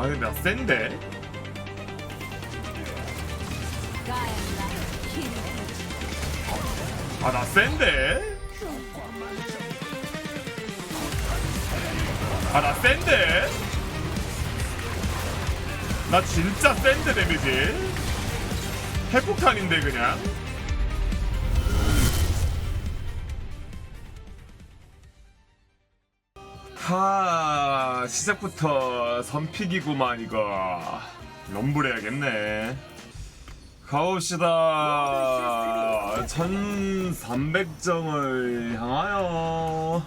아 근데 나 센데? 아 나 센데? 아 나 센데? 나 진짜 센데 데미지 핵폭탄인데 그냥 하 시작부터 선픽이구만 이거. 럼블해야겠네. 가봅시다. 1300점을 향하여.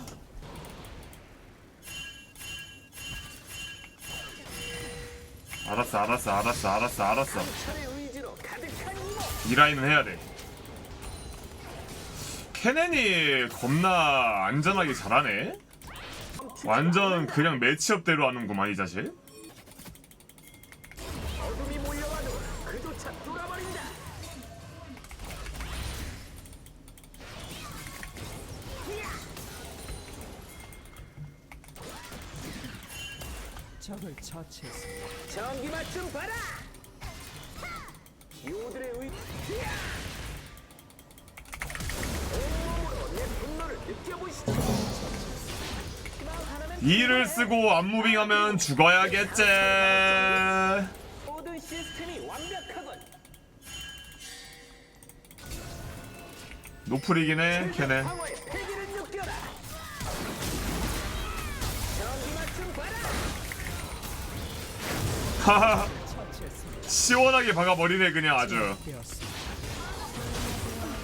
알았어 알았어 알았어 알았어 알았어. 이 라인은 해야 돼. 케넨이 겁나 안전하게 잘하네 완전 그냥 매치업대로 하는구만 이 자식 어둠이 몰려와도 그조차 돌아버린다. 적을 처치했습니다. 전기 맛 좀 봐라. 요들의 의. 온몸으로 내 분노를 느껴보시죠. 이를 쓰고 안 무빙하면 죽어야겠지 모든 시스템이 완벽하군. 노플이긴 해 걔네 방어의 패기를 느껴라. 전기맛 좀 봐라. 하하. 시원하게 박아버리네 그냥 아주.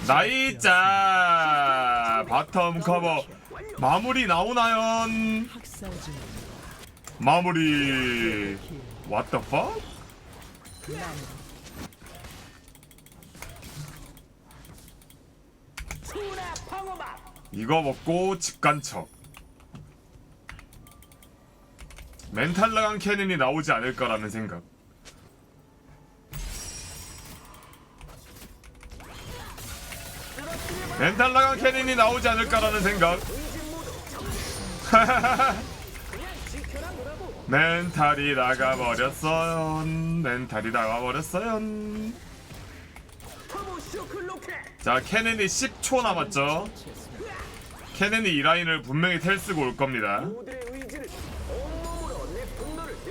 나이자 바텀 커버 마무리 나오나요. 마무리 What the fuck? 이거 먹고 집간 척. 멘탈 나간 캐넨이 나오지 않을까라는 생각. 멘탈 나간 캐넨이 나오지 않을까라는 생각. 멘탈이 나가버렸어요. 멘탈이 나가버렸어요. 자, 캐넨이 10초 남았죠. 캐넨이 이 라인을 분명히 텔 쓰고 올 겁니다.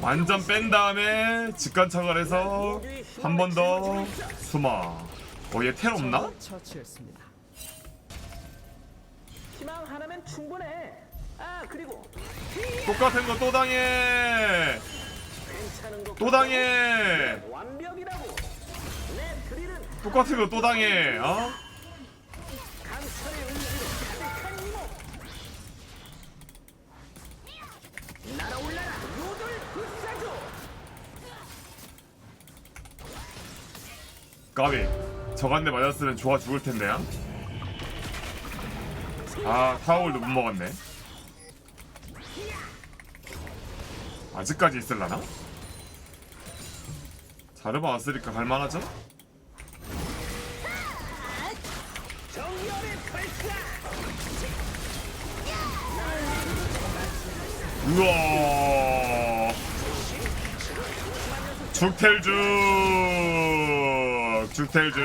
완전 뺀 다음에 직관착을 해서 한 번 더 숨어. 어, 얘 텔 없나? 희망 하나면 충분해. 아 그리고 똑같은 거 또 당해. 괜찮은 거 또 당해. 완벽이라고. 내 드릴은 똑같은 거 또 당해. 어? 강철의 의지로 가득한 이모. 날아올라라 요들 불사조. 까비. 저간데 맞았으면 좋아 죽을 텐데요. 아, 타월도 못 먹었네. 아직까지 있을라나? 자르바 왔으니까 갈만하죠? 우와 죽텔죽 죽텔죽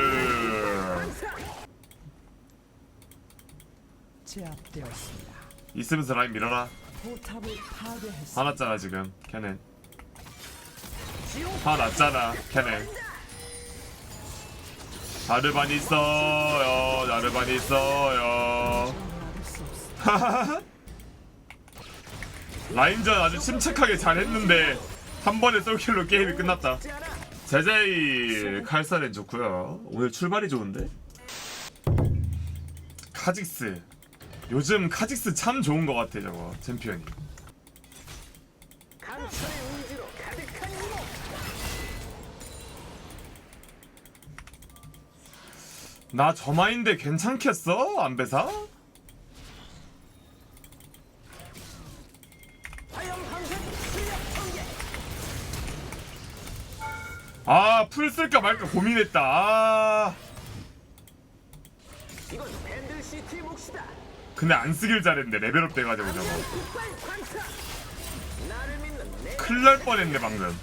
제압되었습니다. 있으면서 라인 밀어라 포탑을 파괴했습니다. 화났잖아 지금. 걔넨. 화났잖아 걔넨. 자르반 있어요 자르반 있어요. 라인전 아주 침착하게 잘했는데 한 번에 솔킬로 게임이 끝났다. 제자이 칼살엔 좋고요. 오늘 출발이 좋은데? 카직스 요즘 카직스 참 좋은 것 같아 저거 챔피언이. 나 저마인데 괜찮겠어 안배사? 통계. 아풀 쓸까 말까 고민했다 아 이건 밴들 시티 몫이다. 근데 안 쓰길 잘했는데 레벨업 돼가지고 저거. 큰일 날 뻔했네 방금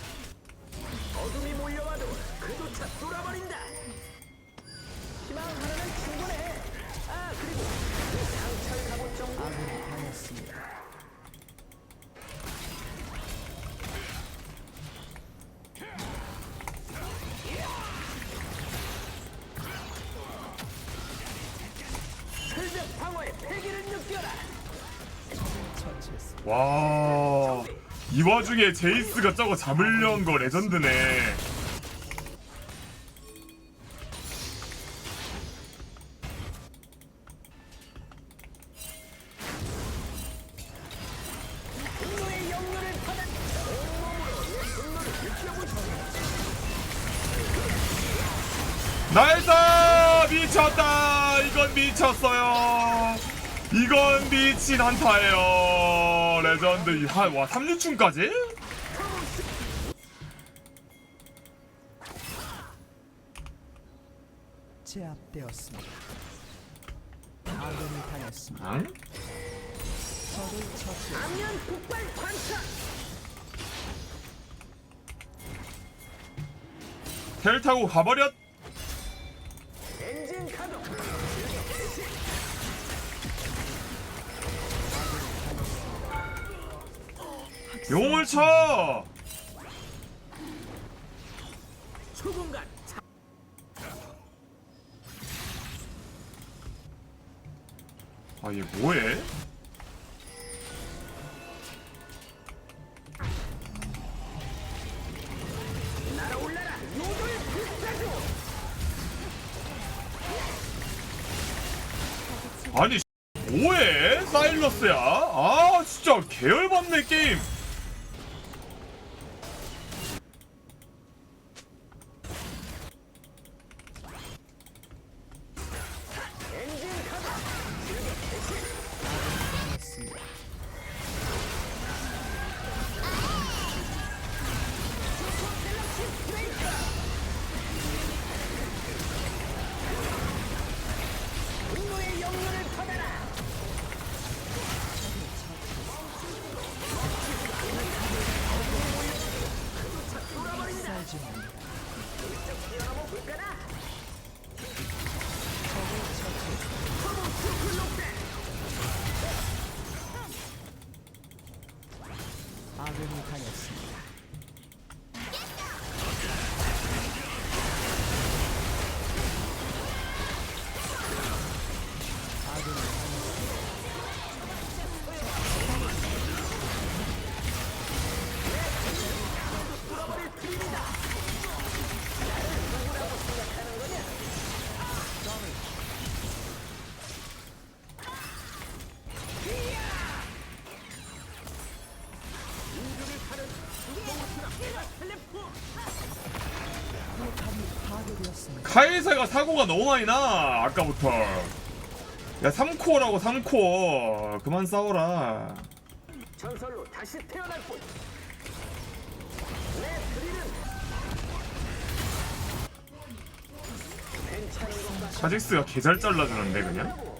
와. 이 와중에 제이스가 저거 잡으려는 거 레전드네. 나이스! 미쳤다! 이건 미쳤어요. 이건 미친 한타예요. 레전드. 한, 와, 3류충까지? 제압되었습니다. 아군이 당했습니다. 응? 적을 처치했습니다. 안면 폭발 관차. 텔 타고 가버렸! 용을 쳐! 초공간. 아, 얘 뭐해? 날아올라라. 요돌 불사조. 아니, 뭐해? 사일러스야? 아, 진짜 계열받네, 게임. 카이사가 사고가 너무 많이 나, 아까부터. 야, 3코어라고, 3코어. 그만 싸워라. 전설로 다시 태어날 뿐. 내. 카직스가 개 잘 잘라주는데, 그냥?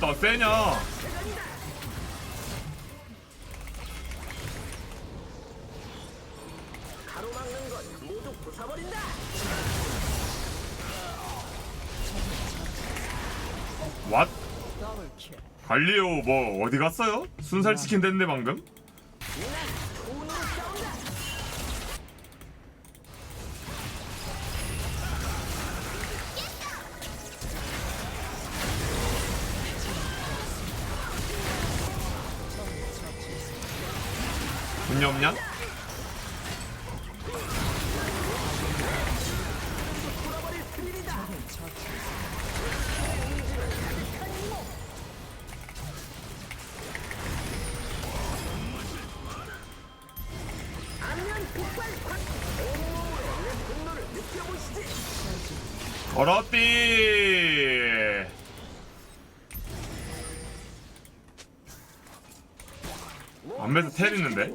나 세냐? 가로막는 건 모두 부숴버린다. 왓? 갈리오 뭐 어디 갔어요? 순살 치킨 됐네 방금? 걸었디. 안배에서 텔 있는데?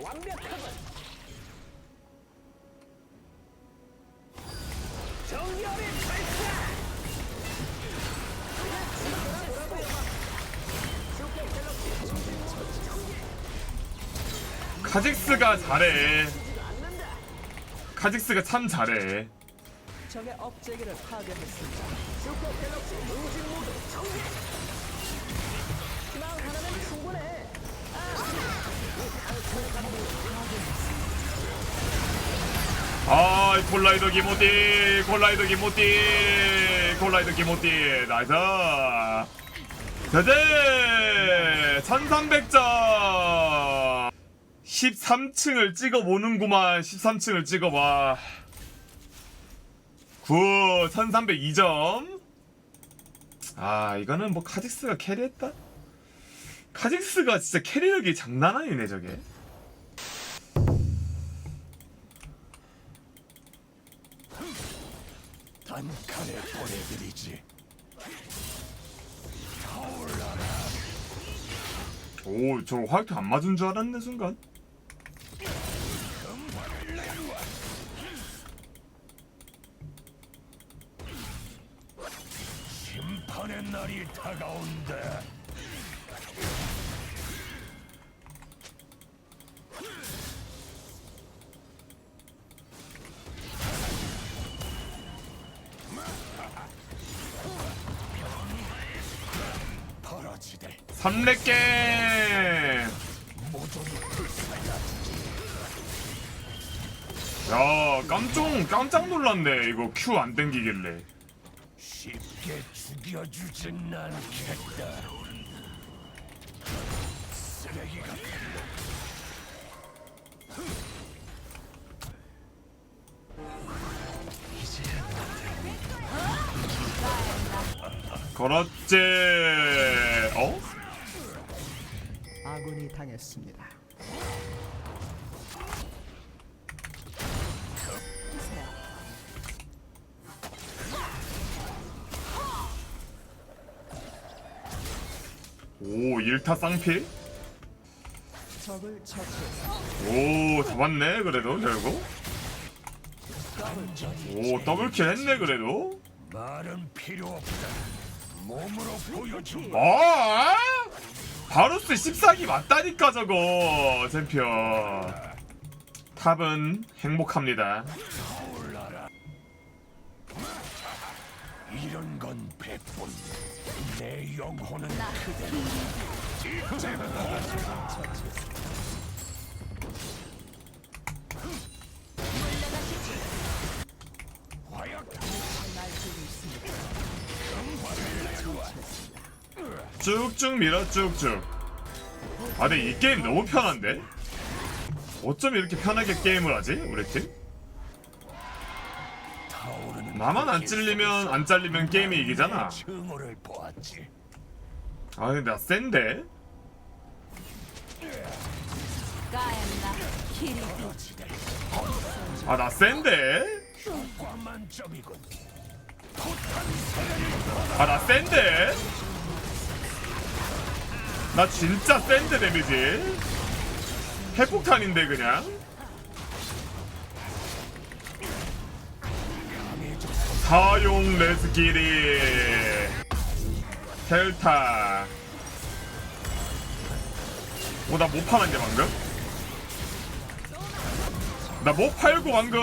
카직스가 잘해. 카직스가 참 잘해. 적의 업체계를 파괴했습니다. 슈퍼 갤럭시 응징 모드 정렬 희망 하나는 충분해. 아, 콜라이더 기모띠, 콜라이더 기모띠, 콜라이더 기모띠, 나이스. 제제 1300점! 13층을 찍어보는구만 13층을 찍어봐 굿 1302점. 아 이거는 뭐 카직스가 캐리했다? 카직스가 진짜 캐리력이 장난 아니네 저게. 단칼에 보내드리지. 오, 저 화이트 안 맞은 줄 알았네 순간. 심판의 날이 다가온다 벌어지들 3렙 게임. 야, 깜짝 깜짝 놀랐네. 이거 큐 안 땡기길래. 죽여주진 않겠다 쓰레기 같은 그렇지. 어? 아군이 당했습니다. 오, 1타 쌍필? 오, 잡았네. 그래도 결국. 오, 더블킬 했네. 그래도. 말은 필요 없다 몸으로 보여줘 아! 바루스 14기 맞다니까 저거 챔피언. 탑은 행복합니다. 이런 건 백분 내 영혼은 있습니다. 쭉쭉 밀어 쭉쭉 아 근데 이 게임 너무 편한데? 어쩜 이렇게 편하게 게임을 하지 우리 팀? 나만 안 찔리면 안 잘리면 게임이 이기잖아 증오를 보았지 아 근데 나 센데? 벌어지들 아 나 센데? 과만점이군 아 나 센데? 나 진짜 센데 데미지 핵폭탄인데 그냥 사용 레스키리 델타 오나 못 팔았냐 방금? 나 뭐 팔고 방금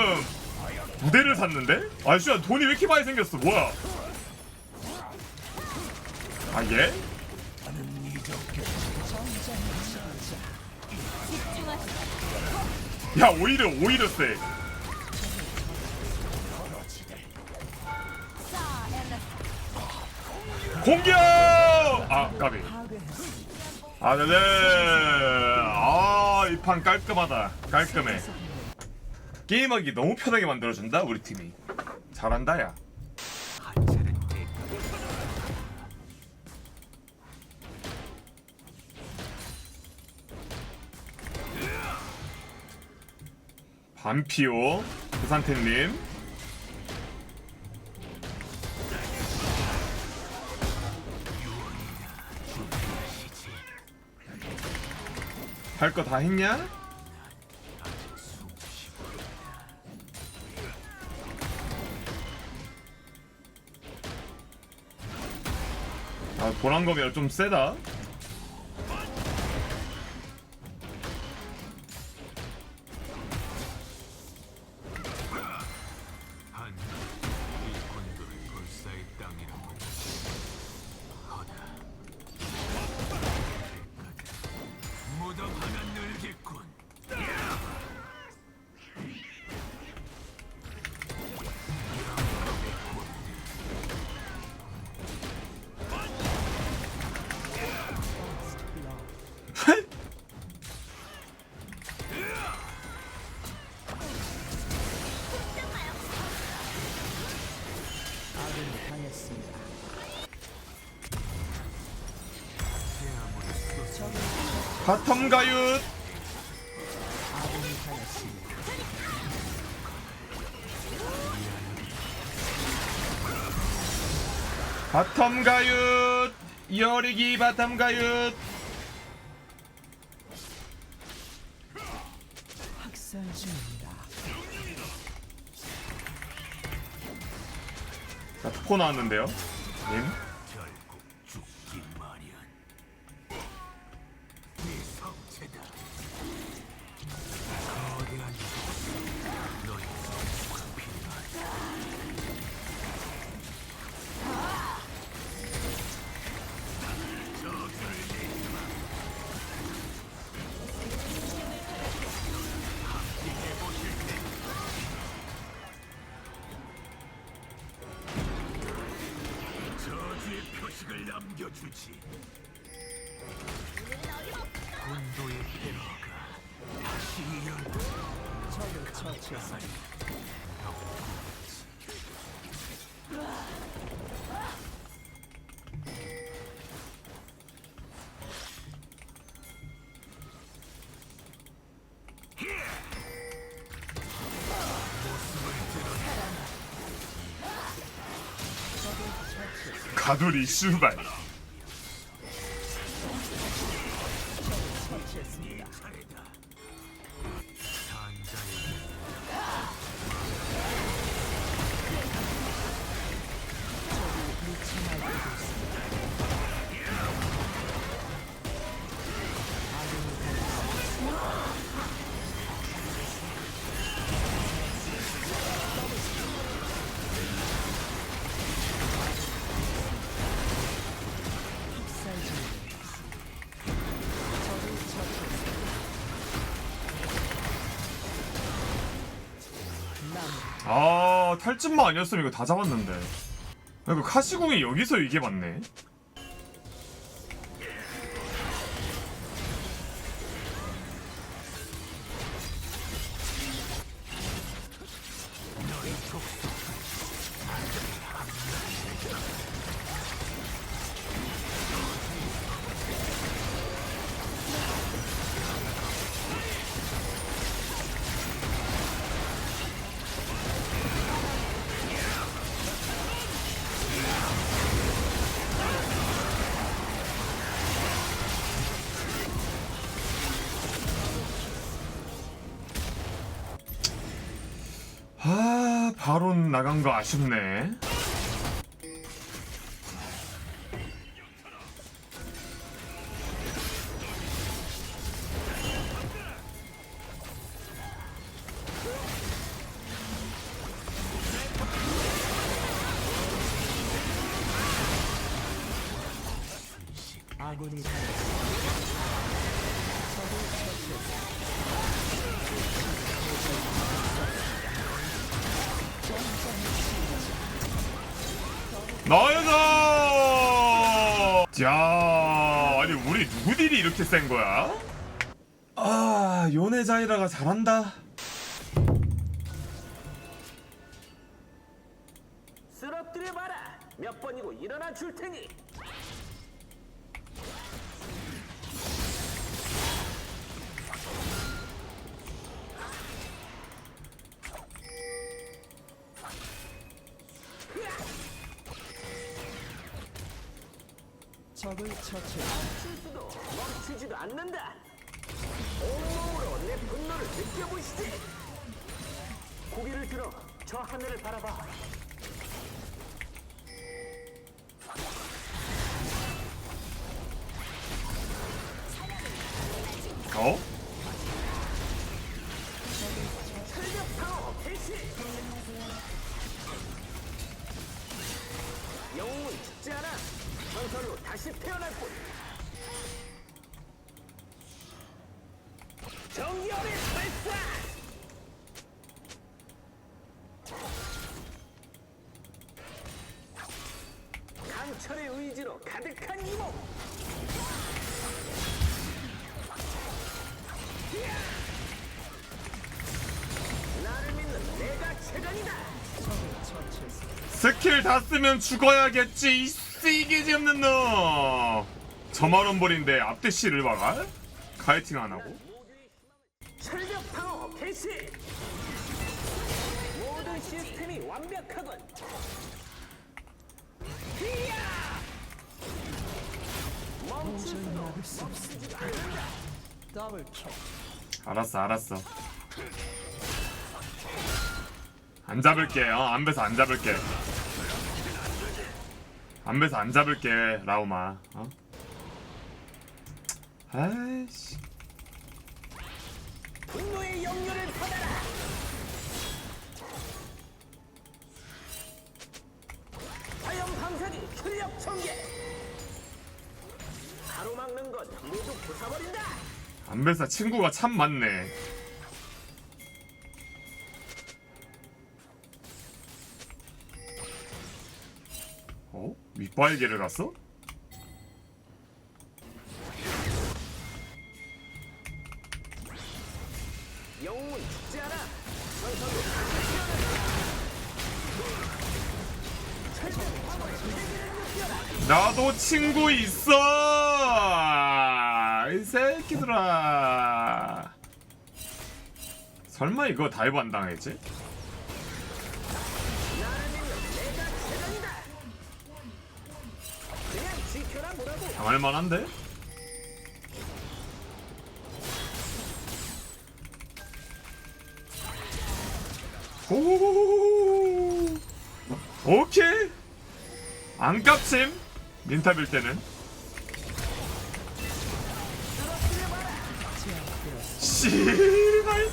무대를 샀는데? 아씨야 돈이 왜 이렇게 많이 생겼어 뭐야 아 예? 야 오히려 오히려 세 공격! 아 까비. 아 네네 아 이 판 깔끔하다. 깔끔해. 게임하기 너무 편하게 만들어준다 우리 팀이. 잘한다 야. 반피오 부산태님 할거다 했냐? 아 보란검이라 좀 세다 바텀 가윷. 바텀 가윷 이어리기 바텀 가윷 학살 중입니다. 자 투코 나왔는데요 님 가두리 슈발 아 탈진만 아니었으면 이거 다 잡았는데. 아, 그 카시궁이 여기서 이게 맞네 나간 거 아쉽네. 아군이 자, 아니 우리 누구 딜이 이렇게 센 거야? 아, 요네 자이라가 잘한다. 적을 처치. 실수도 멈추지도 않는다. 온몸으로 내 분노를 느껴보시지. 고개를 들어 저 하늘을 바라봐. 어? 스킬 다 쓰면 죽어야겠지. 이 쓰이기지 없는 놈. 저만원 벌인데 앞대시를 막아? 카이팅 안 하고? 철벽 방어 개시. 모든 시스템이 완벽하군. 멈출 수도. 더블 킬. 알았어, 알았어. 안 잡을게. 어, 안 봬서 안 잡을게. 안 뵈서 안 잡을게, 라우마. 어? 아이씨. 분노의 영역을 받아라. 화염 방사기 출력 전개. 가로막는 건 모두 부숴버린다. 안 뵈서 친구가 참 많네. 어? 밑바위개를 갔어? 영웅은 죽지 않아. 나도 친구 있어! 이 새끼들아. 설마 이거 다이브 안 당했지? 당할 만한데? 오 오케이 안 깝침 민탑일 때는. 씨발.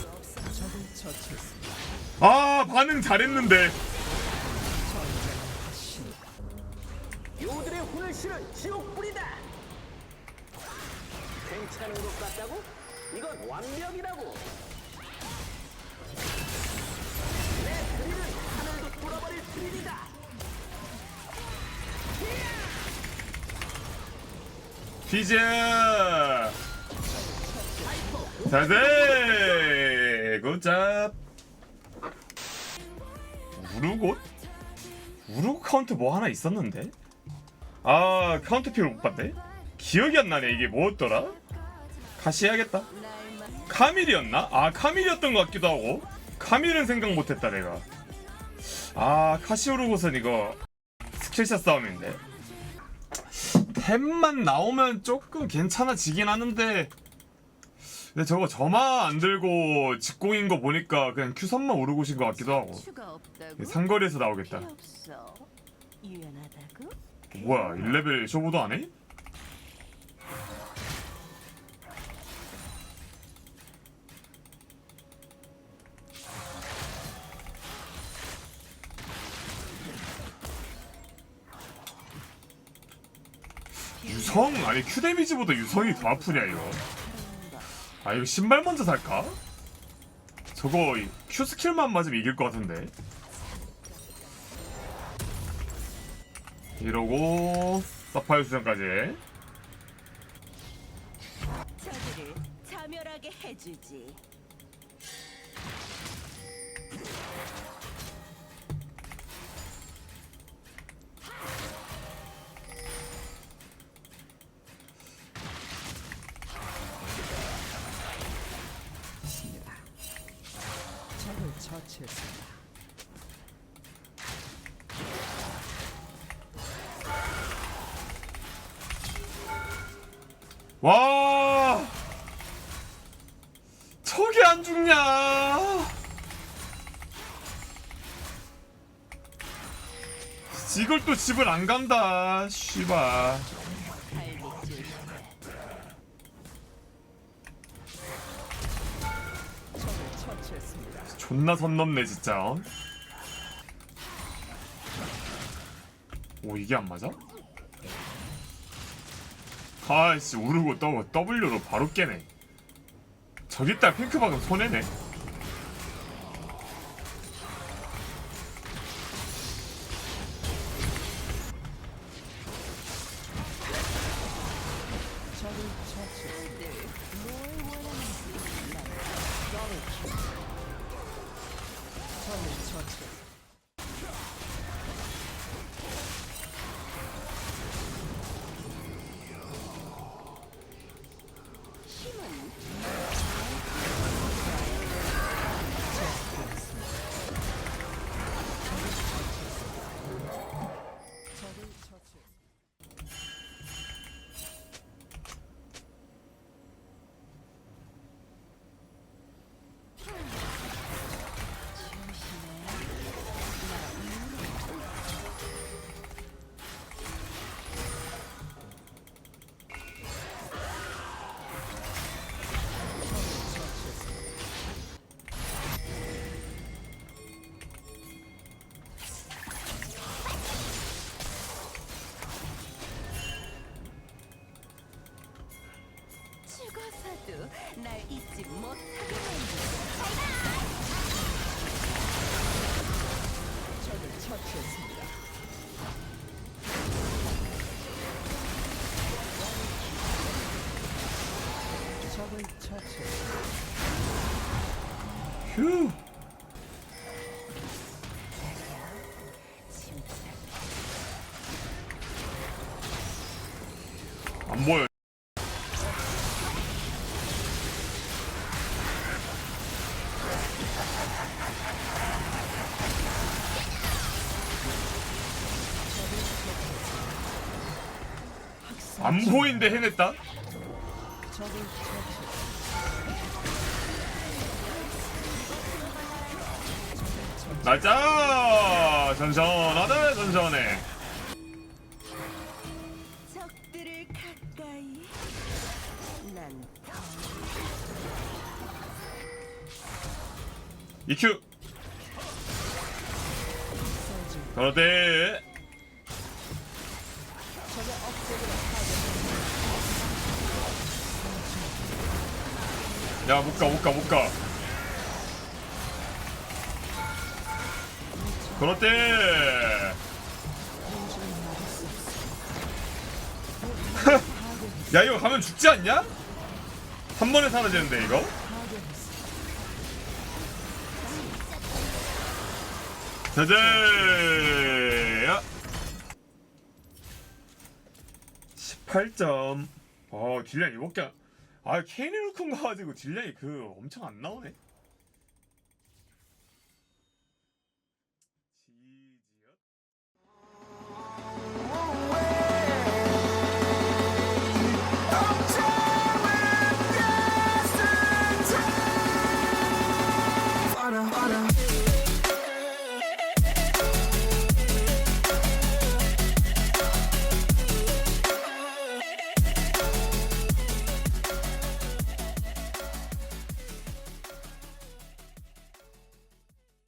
아 반응 잘했는데 요들의 혼을 실은 지옥불이다. 괜찮은 것 같다고? 이건 완벽이라고. 내 드릴은 하늘도 뚫어버릴 드릴이다. 피즈 자세 굿잡 우르곳? 우르고 카운트 뭐 하나 있었는데? 아 카운트 못 봤네? 기억이 안 나네 이게 뭐였더라? 다시 해야겠다 카밀이었나? 아 카밀이었던 것 같기도 하고 카밀은 생각 못했다 내가 아 카시오르곳은 이거 스킬샷 싸움인데 템만 나오면 조금 괜찮아지긴 하는데 근데 저거 저마 안 들고 직공인 거 보니까 그냥 Q3만 오르고 오신 것 같기도 하고? 상거리에서 나오겠다? 뭐야 1레벨 쇼보도 안 해? 유성? 아니 Q 데미지보다 유성이 더 아프냐 이거 아 이거 신발 먼저 살까? 저거 이 Q 스킬만 맞으면 이길 것 같은데 이러고 사파이어 수정까지 저들을 자멸 격렬하게 해주지. 와 저게 안 죽냐 이걸 또 집을 안 간다 처치했습니다. 존나 선 넘네 진짜 어? 오 이게 안 맞아? 아이씨 우르고 떠 W로 바로 깨네. 저기 있다 핑크박은 손해네 죽어서도 날 잊지 못하게 만들. 적을 처치했습니다. 적을 처치했습니다. 휴 안 보인데 해냈다. 날짜 적들을 가까이. 난 더. EQ 그렇대 야 못 가 못 가 못 가. 그렇대. 야 이거 가면 죽지 않냐? 한 번에 사라지는데 이거? 자자야. 18점. 어 이밖에 안... 아 케이니루쿤 가가지고 딜량이 그 엄청 안 나오네